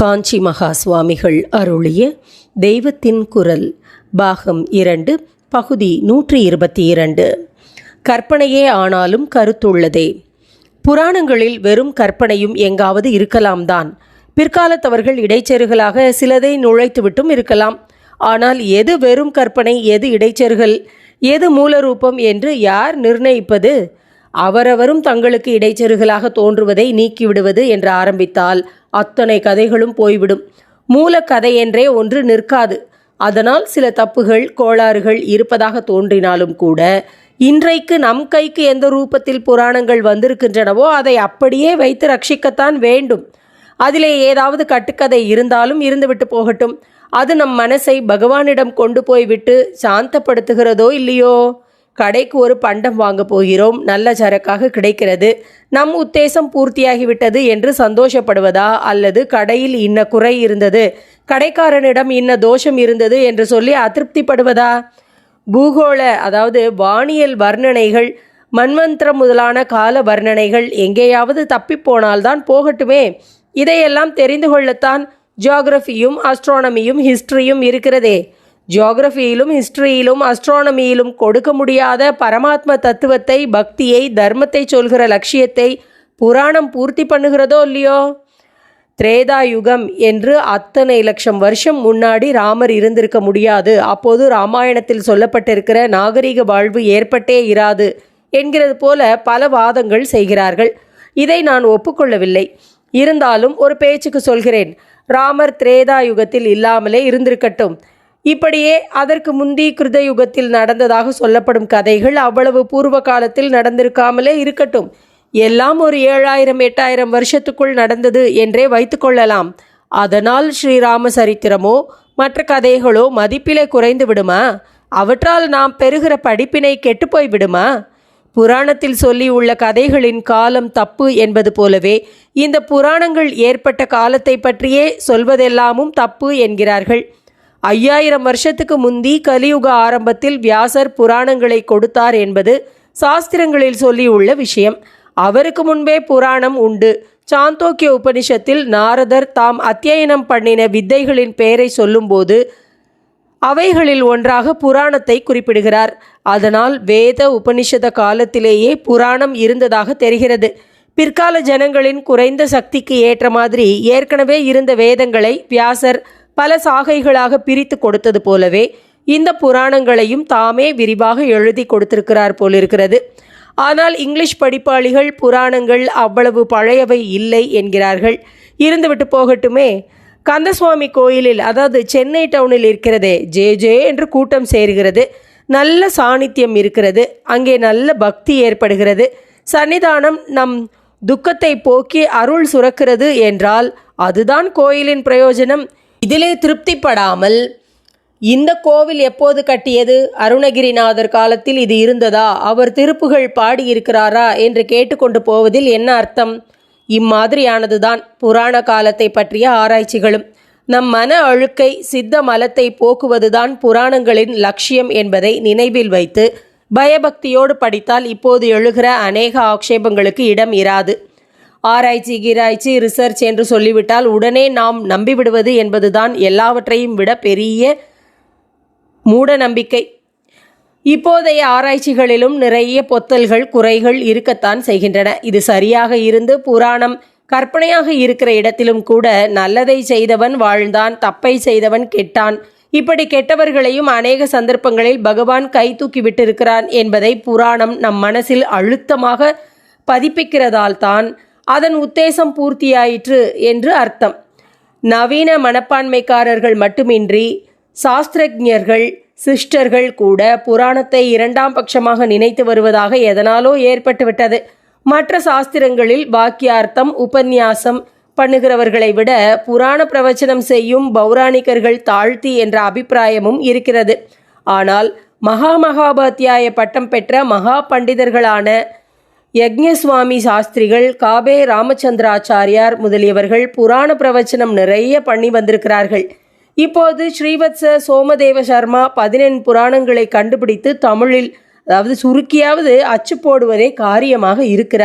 காஞ்சி மகா சுவாமிகள் அருளிய தெய்வத்தின் குரல் பாகம் இரண்டு பகுதி நூற்றி இருபத்தி இரண்டு. கற்பனையே ஆனாலும் கருத்துள்ளதே. புராணங்களில் வெறும் கற்பனையும் எங்காவது இருக்கலாம்தான் பிற்காலத்தவர்கள் இடைச்செருகளாக சிலதை நுழைத்துவிட்டும் இருக்கலாம். ஆனால் எது வெறும் கற்பனை எது இடைச்செருகல் எது மூலரூபம் என்று யார் நிர்ணயிப்பது? அவரவரும் தங்களுக்கு இடைச்செருகலாக தோன்றுவதை நீக்கிவிடுவது என்று ஆரம்பித்தால் அத்தனை கதைகளும் போய்விடும். மூலக்கதை என்றே ஒன்று நிற்காது. அதனால் சில தப்புகள் கோளாறுகள் இருப்பதாக தோன்றினாலும் கூட இன்றைக்கு நம் கைக்கு எந்த ரூபத்தில் புராணங்கள் வந்திருக்கின்றனவோ அதை அப்படியே வைத்து ரட்சிக்கத்தான் வேண்டும். அதிலே ஏதாவது கட்டுக்கதை இருந்தாலும் இருந்துவிட்டு போகட்டும். அது நம் மனசை பகவானிடம் கொண்டு போய்விட்டு சாந்தப்படுத்துகிறதோ இல்லையோ? கடைக்கு ஒரு பண்டம் வாங்க போகிறோம். நல்ல சரக்காக கிடைக்கிறது. நம் உத்தேசம் பூர்த்தியாகிவிட்டது என்று சந்தோஷப்படுவதா? அல்லது கடையில் இன்ன குறை இருந்தது? கடைக்காரனிடம் இன்ன தோஷம் இருந்தது என்று சொல்லி அதிருப்திப்படுவதா? பூகோள அதாவது வானியல் வர்ணனைகள் மன்வந்திரம் முதலான கால வர்ணனைகள் எங்கேயாவது தப்பிப்போனால்தான் போகட்டுமே. இதையெல்லாம் தெரிந்து கொள்ளத்தான் ஜியாகிரஃபியும் ஆஸ்ட்ரானமியும் ஹிஸ்டரியும் இருக்கிறதே. ஜியாகிரஃபியிலும் ஹிஸ்டரியிலும் அஸ்ட்ரானமியிலும் கொடுக்க முடியாத பரமாத்ம தத்துவத்தை பக்தியை தர்மத்தை சொல்கிற லட்சியத்தை புராணம் பூர்த்தி பண்ணுகிறதோ இல்லையோ? திரேதா யுகம் என்று அத்தனை லட்சம் வருஷம் முன்னாடி ராமர் இருந்திருக்க முடியாது. அப்போது ராமாயணத்தில் சொல்லப்பட்டிருக்கிற நாகரிக வாழ்வு ஏற்பட்டே இராது என்கிறது போல பல வாதங்கள் செய்கிறார்கள். இதை நான் ஒப்புக்கொள்ளவில்லை. இருந்தாலும் ஒரு பேச்சுக்கு சொல்கிறேன். ராமர் திரேதா யுகத்தில் இல்லாமலே இருந்திருக்கட்டும். இப்படியே அதற்கு முந்தி கிருதயுகத்தில் நடந்ததாக சொல்லப்படும் கதைகள் அவ்வளவு பூர்வ காலத்தில் நடந்திருக்காமலே இருக்கட்டும். எல்லாம் ஒரு ஏழாயிரம் எட்டாயிரம் வருஷத்துக்குள் நடந்தது என்றே வைத்துக்கொள்ளலாம் அதனால் ஸ்ரீராம சரித்திரமோ மற்ற கதைகளோ மதிப்பிலே குறைந்து விடுமா? அவற்றால் நாம் பெறுகிற படிப்பினை கெட்டுப்போய் விடுமா? புராணத்தில் சொல்லி உள்ள கதைகளின் காலம் தப்பு என்பது போலவே இந்த புராணங்கள் ஏற்பட்ட காலத்தை பற்றியே சொல்வதெல்லாமும் தப்பு என்கிறார்கள். ஐயாயிரம் வருஷத்துக்கு முந்தி கலியுக ஆரம்பத்தில் வியாசர் புராணங்களை கொடுத்தார் என்பது சாஸ்திரங்களில் சொல்லியுள்ள விஷயம். அவருக்கு முன்பே புராணம் உண்டு. சாந்தோக்கிய உபனிஷத்தில் நாரதர் தாம் அத்தியனம் பண்ணின வித்தைகளின் பெயரை சொல்லும்போது அவைகளில் ஒன்றாக புராணத்தை குறிப்பிடுகிறார். அதனால் வேத உபனிஷத காலத்திலேயே புராணம் இருந்ததாக தெரிகிறது. பிற்கால ஜனங்களின் குறைந்த சக்திக்கு ஏற்ற மாதிரி ஏற்கனவே இருந்த வேதங்களை வியாசர் பல சாகைகளாக பிரித்து கொடுத்தது போலவே இந்த புராணங்களையும் தாமே விரிவாக எழுதி கொடுத்திருக்கிறார் போலிருக்கிறது. ஆனால் இங்கிலீஷ் படிப்பாளிகள் புராணங்கள் அவ்வளவு பழையவை இல்லை என்கிறார்கள். இருந்துவிட்டு போகட்டுமே. கந்தசுவாமி கோயிலில் அதாவது சென்னை டவுனில் இருக்கிறதே ஜே ஜே என்று கூட்டம் சேர்கிறது. நல்ல சாநித்தியம் இருக்கிறது. அங்கே நல்ல பக்தி ஏற்படுகிறது. சன்னிதானம் நம் துக்கத்தை போக்கி அருள் சுரக்கிறது என்றால் அதுதான் கோயிலின் பிரயோஜனம். இதிலே திருப்திப்படாமல் இந்த கோவில் எப்போது கட்டியது? அருணகிரிநாதர் காலத்தில் இது இருந்ததா? அவர் திருப்புகள் பாடியிருக்கிறாரா? என்று கேட்டுக்கொண்டு போவதில் என்ன அர்த்தம்? இம்மாதிரியானதுதான் புராண காலத்தை பற்றிய ஆராய்ச்சிகளும். நம் மன அழுக்கை சித்த மலத்தை போக்குவதுதான் புராணங்களின் லட்சியம் என்பதை நினைவில் வைத்து பயபக்தியோடு படித்தால் இப்போது எழுகிற அநேக ஆக்ஷேபங்களுக்கு இடம் இராது. ஆராய்ச்சி கீராய்ச்சி ரிசர்ச் என்று சொல்லிவிட்டால் உடனே நாம் நம்பிவிடுவது என்பதுதான் எல்லாவற்றையும் விட பெரிய மூட நம்பிக்கை இப்போதைய ஆராய்ச்சிகளிலும் நிறைய பொத்தல்கள் குறைகள் இருக்கத்தான் செய்கின்றன. இது சரியாக இருந்து புராணம் கற்பனையாக இருக்கிற இடத்திலும் கூட நல்லதை செய்தவன் வாழ்ந்தான் தப்பை செய்தவன் கெட்டான். இப்படி கெட்டவர்களையும் அநேக சந்தர்ப்பங்களில் பகவான் கை தூக்கி விட்டிருக்கிறான் என்பதை புராணம் நம் மனசில் அழுத்தமாக பதிப்பிக்கிறதால் தான் அதன் உத்தேசம் பூர்த்தியாயிற்று என்று அர்த்தம். நவீன மனப்பான்மைக்காரர்கள் மட்டுமின்றி சாஸ்திரஜர்கள் சிஸ்டர்கள் கூட புராணத்தை இரண்டாம் பட்சமாக நினைத்து வருவதாக எதனாலோ ஏற்பட்டுவிட்டது மற்ற சாஸ்திரங்களில் வாக்கியார்த்தம் உபன்யாசம் பண்ணுகிறவர்களை விட புராண பிரவச்சனம் செய்யும் பௌராணிகர்கள் தாழ்த்தி என்ற அபிப்பிராயமும் இருக்கிறது. ஆனால் மகா மகாபாத்தியாய பட்டம் பெற்ற மகா பண்டிதர்களான யக்ஞசுவாமி சாஸ்திரிகள் காபே ராமச்சந்திராச்சாரியார் முதலியவர்கள் புராண பிரவச்சனம் நிறைய பண்ணி வந்திருக்கிறார்கள். இப்போது ஸ்ரீவத்ச சோமதேவ சர்மா பதினெண் புராணங்களை கண்டுபிடித்து தமிழில் அதாவது சுருக்கியாவது அச்சு போடுவதே காரியமாக இருக்கிறார்.